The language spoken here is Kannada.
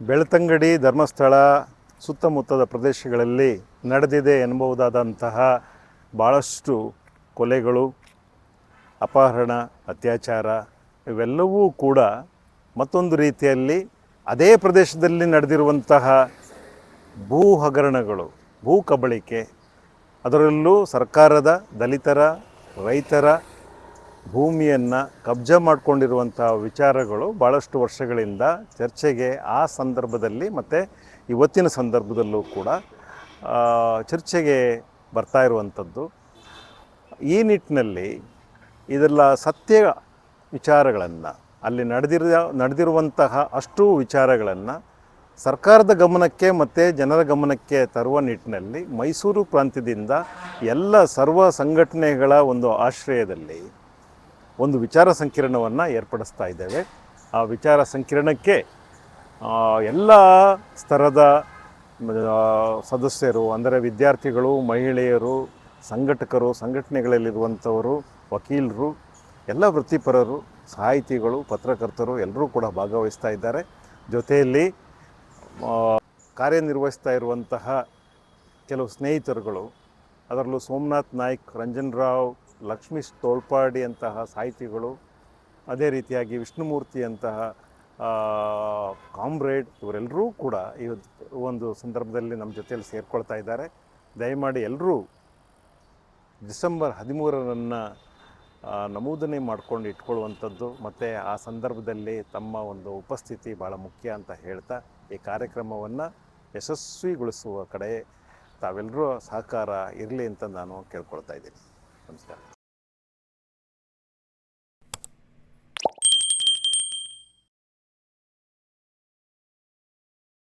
ಬೆಳ್ತಂಗಡಿ ಧರ್ಮಸ್ಥಳ ಸುತ್ತಮುತ್ತದ ಪ್ರದೇಶಗಳಲ್ಲಿ ನಡೆದಿದೆ ಎನ್ನಬಹುದಾದಂತಹ ಭಾಳಷ್ಟು ಕೊಲೆಗಳು ಅಪಹರಣ ಅತ್ಯಾಚಾರ ಇವೆಲ್ಲವೂ ಕೂಡ ಮತ್ತೊಂದು ರೀತಿಯಲ್ಲಿ ಅದೇ ಪ್ರದೇಶದಲ್ಲಿ ನಡೆದಿರುವಂತಹ ಭೂ ಹಗರಣಗಳು, ಭೂ ಕಬಳಿಕೆ, ಅದರಲ್ಲೂ ಸರ್ಕಾರದ ದಲಿತರ, ರೈತರ ಭೂಮಿಯನ್ನು ಕಬ್ಜಾ ಮಾಡಿಕೊಂಡಿರುವಂಥ ವಿಚಾರಗಳು ಭಾಳಷ್ಟು ವರ್ಷಗಳಿಂದ ಚರ್ಚೆಗೆ ಆ ಸಂದರ್ಭದಲ್ಲಿ ಮತ್ತು ಇವತ್ತಿನ ಸಂದರ್ಭದಲ್ಲೂ ಕೂಡ ಚರ್ಚೆಗೆ ಬರ್ತಾ ಇರುವಂಥದ್ದು. ಈ ನಿಟ್ಟಿನಲ್ಲಿ ಇದೆಲ್ಲ ಸತ್ಯ ವಿಚಾರಗಳನ್ನು ಅಲ್ಲಿ ನಡೆದಿರ, ನಡೆದಿರುವಂತಹ ಅಷ್ಟು ವಿಚಾರಗಳನ್ನು ಸರ್ಕಾರದ ಗಮನಕ್ಕೆ ಮತ್ತು ಜನರ ಗಮನಕ್ಕೆ ತರುವ ನಿಟ್ಟಿನಲ್ಲಿ ಮೈಸೂರು ಪ್ರಾಂತ್ಯದಿಂದ ಎಲ್ಲ ಸರ್ವ ಸಂಘಟನೆಗಳ ಒಂದು ಆಶ್ರಯದಲ್ಲಿ ಒಂದು ವಿಚಾರ ಸಂಕಿರಣವನ್ನು ಏರ್ಪಡಿಸ್ತಾ ಇದ್ದೇವೆ. ಆ ವಿಚಾರ ಸಂಕಿರಣಕ್ಕೆ ಎಲ್ಲ ಸ್ತರದ ಸದಸ್ಯರು, ಅಂದರೆ ವಿದ್ಯಾರ್ಥಿಗಳು, ಮಹಿಳೆಯರು, ಸಂಘಟಕರು, ಸಂಘಟನೆಗಳಲ್ಲಿರುವಂಥವರು, ವಕೀಲರು, ಎಲ್ಲ ವೃತ್ತಿಪರರು ಸಾಹಿತಿಗಳು, ಪತ್ರಕರ್ತರು ಎಲ್ಲರೂ ಕೂಡ ಭಾಗವಹಿಸ್ತಾ ಇದ್ದಾರೆ. ಜೊತೆಯಲ್ಲಿ ಕಾರ್ಯನಿರ್ವಹಿಸ್ತಾ ಇರುವಂತಹ ಕೆಲವು ಸ್ನೇಹಿತರುಗಳು, ಅದರಲ್ಲೂ ಸೋಮನಾಥ್ ನಾಯ್ಕ್, ರಂಜನ್ ರಾವ್ ಲಕ್ಷ್ಮೀಶ್ ತೋಳ್ಪಾಡಿ ಅಂತಹ ಸಾಹಿತಿಗಳು, ಅದೇ ರೀತಿಯಾಗಿ ವಿಷ್ಣುಮೂರ್ತಿ ಅಂತಹ ಕಾಮ್ರೇಡ್ ಇವರೆಲ್ಲರೂ ಕೂಡ ಈ ಒಂದು ಸಂದರ್ಭದಲ್ಲಿ ನಮ್ಮ ಜೊತೆಯಲ್ಲಿ ಸೇರಿಕೊಳ್ತಾ ಇದ್ದಾರೆ. ದಯಮಾಡಿ ಎಲ್ಲರೂ ಡಿಸೆಂಬರ್ ಹದಿಮೂರರನ್ನು ನಮೂದನೆ ಮಾಡ್ಕೊಂಡು ಇಟ್ಕೊಳ್ಳುವಂಥದ್ದು ಮತ್ತು ಆ ಸಂದರ್ಭದಲ್ಲಿ ತಮ್ಮ ಒಂದು ಉಪಸ್ಥಿತಿ ಭಾಳ ಮುಖ್ಯ ಅಂತ ಹೇಳ್ತಾ ಈ ಕಾರ್ಯಕ್ರಮವನ್ನು ಯಶಸ್ವಿಗೊಳಿಸುವ ಕಡೆ ತಾವೆಲ್ಲರೂ ಸಹಕಾರ ಇರಲಿ ಅಂತ ನಾನು ಕೇಳ್ಕೊಳ್ತಾ ಇದ್ದೀನಿ. ನಮಸ್ಕಾರ.